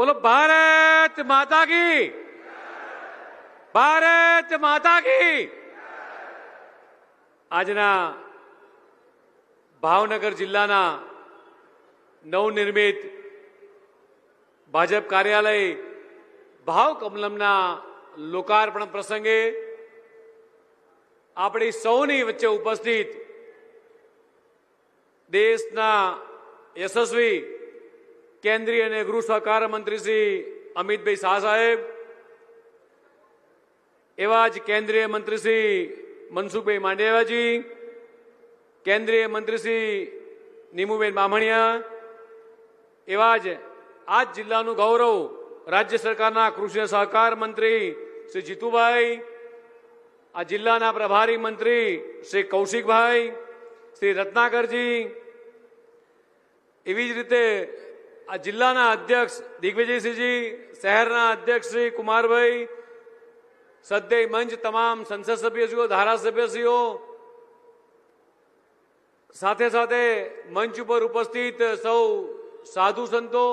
બોલો ભારત માતા કી ભારત માતા કી આજના ભાવનગર જિલ્લાના નવનિર્મિત ભાજપ કાર્યાલય ભાવ કમલમના લોકાર્પણ પ્રસંગે આપણી સૌની વચ્ચે ઉપસ્થિત દેશના યશસ્વી કેન્દ્રીય અને ગૃહ સહકાર મંત્રી શ્રી અમિતભાઈ શાહ સાહેબ, એવા જ કેન્દ્રીય મંત્રી શ્રી મનસુખભાઈ માંડેવાજી, કેન્દ્રીય મંત્રી શ્રી નીમુબેન બામણિયા, એવા જ આ જ જિલ્લાનું ગૌરવ રાજ્ય સરકારના કૃષિ સહકાર મંત્રી શ્રી જીતુભાઈ, આ જિલ્લાના પ્રભારી મંત્રી શ્રી કૌશિકભાઈ, શ્રી રત્નાકરજી, એવી જ રીતે આ જિલ્લાના અધ્યક્ષ દિગ્વિજયસિંહજી, શહેરના અધ્યક્ષ શ્રી કુમારભાઈ, સદ્ય મંચ તમામ સંસદ સભ્યશ્રીઓ, ધારાસભ્યશ્રીઓ, સાથે સાથે મંચ ઉપર ઉપસ્થિત સૌ સાધુ સંતો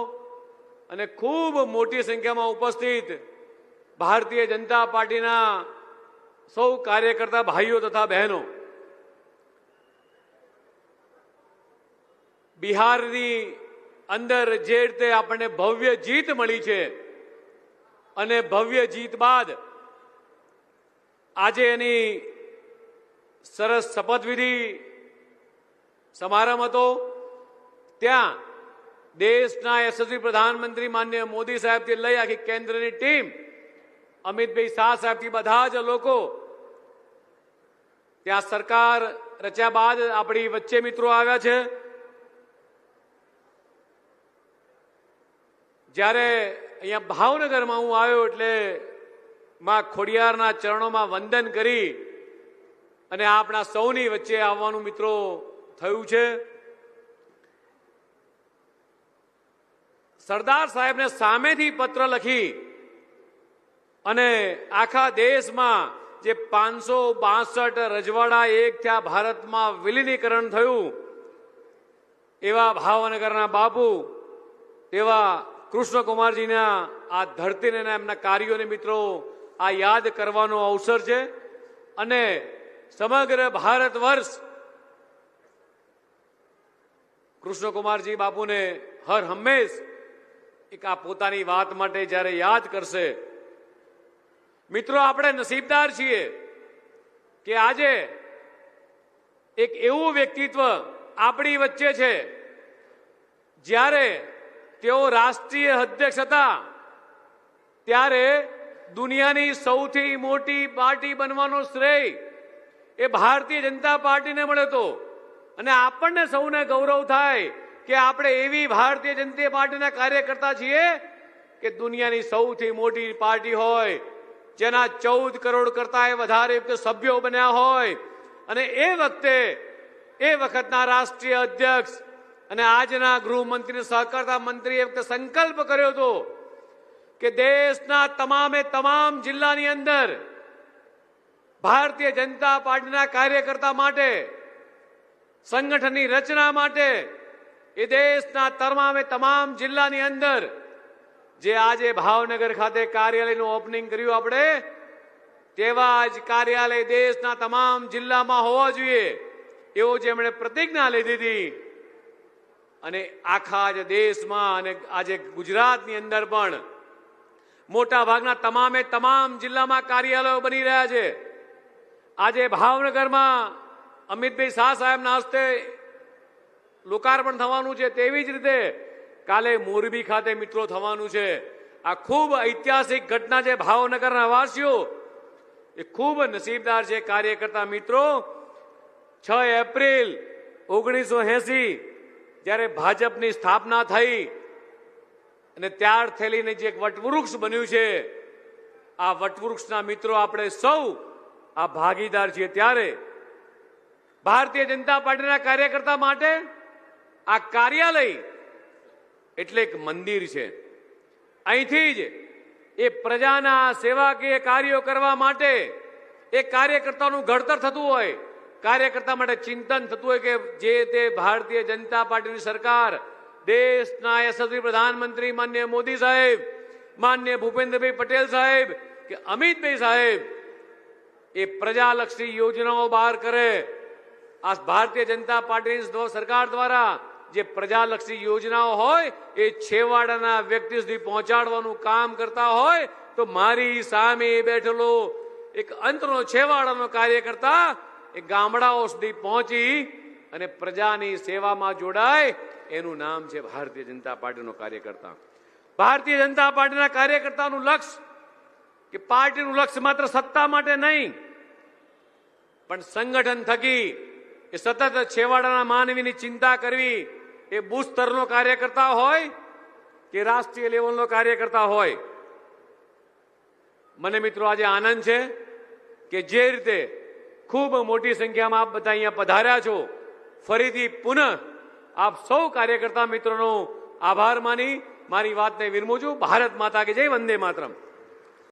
અને ખૂબ મોટી સંખ્યામાં ઉપસ્થિત ભારતીય જનતા પાર્ટીના સૌ કાર્યકર્તા ભાઈઓ તથા બહેનો. બિહારની અંદર જે રીતે આપણને ભવ્ય જીત મળી છે અને ભવ્ય જીત બાદ આજે એની સરસ શપથવિધિ સમારંભ હતો. ત્યાં દેશના યશસ્વી પ્રધાનમંત્રી માન્ય મોદી સાહેબથી લઈ આખી કેન્દ્રની ટીમ, અમિતભાઈ શાહ સાહેબથી બધા જ લોકો ત્યાં સરકાર રચ્યા બાદ આપણી વચ્ચે મિત્રો આવ્યા છે. જ્યારે અહીંયા ભાવનગરમાં હું આવ્યો એટલે માં ખોડિયારના ચરણોમાં વંદન કરી અને આપણા સૌની વચ્ચે આવવાનું મિત્રો થયું છે. સરદાર સાહેબને સામેથી પત્ર લખી અને આખા દેશમાં જે પાંચસો બાસઠ રજવાડા એક થયા ભારતમાં વિલીનીકરણ થયું, એવા ભાવનગરના બાપુ, એવા કૃષ્ણકુમારજીના આ ધરતીને એમના કાર્યોને મિત્રો આ યાદ કરવાનો અવસર છે અને સમગ્ર ભારત વર્ષ કૃષ્ણકુમારજી બાપુને હર હંમેશ એક આ પોતાની વાત માટે જ્યારે યાદ કરશે. મિત્રો, આપણે નસીબદાર છીએ કે આજે એક એવું વ્યક્તિત્વ આપણી વચ્ચે છે જ્યારે તેઓ રાષ્ટ્રીય અધ્યક્ષ હતા. ત્યારે દુનિયાની સૌથી મોટી પાર્ટી બનવાનો શ્રેય એ ભારતીય જનતા પાર્ટીને મળ્યો હતો. અને આપણને સૌને ગૌરવ થાય કે આપણે એવી ભારતીય જનતા પાર્ટીના કાર્યકર્તા છીએ કે દુનિયાની સૌથી મોટી પાર્ટી હોય, જેના ચૌદ કરોડ કરતા વધારે સભ્યો બન્યા હોય. અને એ વખતે, એ વખતના રાષ્ટ્રીય અધ્યક્ષ અને આજના ગૃહમંત્રી સહકારતા મંત્રી એક સંકલ્પ કર્યો હતો કે દેશના તમામે તમામ જિલ્લાની અંદર ભારતીય જનતા પાર્ટીના કાર્યકર્તા માટે, સંગઠનની રચના માટે, એ દેશના તમામે તમામ જિલ્લાની અંદર જે આજે ભાવનગર ખાતે કાર્યાલયનું ઓપનિંગ કર્યું આપણે, તેવા જ કાર્યાલય દેશના તમામ જિલ્લામાં હોવા જોઈએ, એવો જેમણે પ્રતિજ્ઞા લીધી હતી. અને આખા જ દેશમાં અને આજે ગુજરાતની અંદર પણ મોટા ભાગના તમામે તમામ જિલ્લામાં કાર્યાલયો બની રહ્યા છે. આજે ભાવનગરમાં અમિતભાઈ શાહ સાહેબના હસ્તે લોકાર્પણ થવાનું છે તેવી જ રીતે કાલે મોરબી ખાતે મિત્રો થવાનું છે. આ ખૂબ ઐતિહાસિક ઘટના છે ભાવનગરના વાસીઓ. એ ખૂબ નસીબદાર છે કાર્યકર્તા મિત્રો. છ એપ્રિલ ઓગણીસો એસી જ્યારે ભાજપની સ્થાપના થઈ અને ત્યાર થયેલીને જે એક વટવૃક્ષ બન્યું છે, આ વટવૃક્ષના મિત્રો આપણે સૌ આ ભાગીદાર છીએ ત્યારે ભારતીય જનતા પાર્ટીના કાર્યકર્તા માટે આ કાર્યાલય એટલે એક મંદિર છે. અહીંથી જ એ પ્રજાના સેવાકીય કાર્યો કરવા માટે એ કાર્યકર્તાનું ઘડતર થતું હોય. કાર્યકર્તા માટે ચિંતન થતું હોય કે જે તે ભારતીય જનતા પાર્ટીની સરકાર, દેશના યશસ્વી પ્રધાનમંત્રી માન્ય મોદી સાહેબ, માન્ય ભૂપેન્દ્રભાઈ પટેલ સાહેબ કે અમિતભાઈ સાહેબ, એ પ્રજાલક્ષી યોજનાઓ બહાર કરે. આ ભારતીય જનતા પાર્ટી સરકાર દ્વારા જે પ્રજાલક્ષી યોજનાઓ હોય, એ છેવાડાના વ્યક્તિ સુધી પહોંચાડવાનું કામ કરતા હોય, તો મારી સામે બેઠેલો એક અંતનો છેવાડાનો કાર્યકર્તા એ ગામડાઓ સુધી પહોંચી અને પ્રજાની સેવામાં જોડાય. એનું નામ છે ભારતીય જનતા પાર્ટીનો કાર્યકર્તા. ભારતીય જનતા પાર્ટીના કાર્યકર્તાનું લક્ષ્ય કે પાર્ટીનું લક્ષ્ય માત્ર સત્તા માટે નહીં, પણ સંગઠન થકી એ સતત છેવાડાના માનવીની ચિંતા કરવી એ બુથ સ્તરનો કાર્યકર્તા હોય કે રાષ્ટ્રીય લેવલનો કાર્યકર્તા હોય. મને મિત્રો આજે આનંદ છે કે જે રીતે ખૂબ મોટી સંખ્યામાં આપ બધા અહીંયા પધાર્યા છો. ફરીથી પુનઃ આપ સૌ કાર્યકર્તા મિત્રોનો આભાર માની, મારી વાતને વિરમું છું. ભારત માતા કે જય વંદે માતરમ.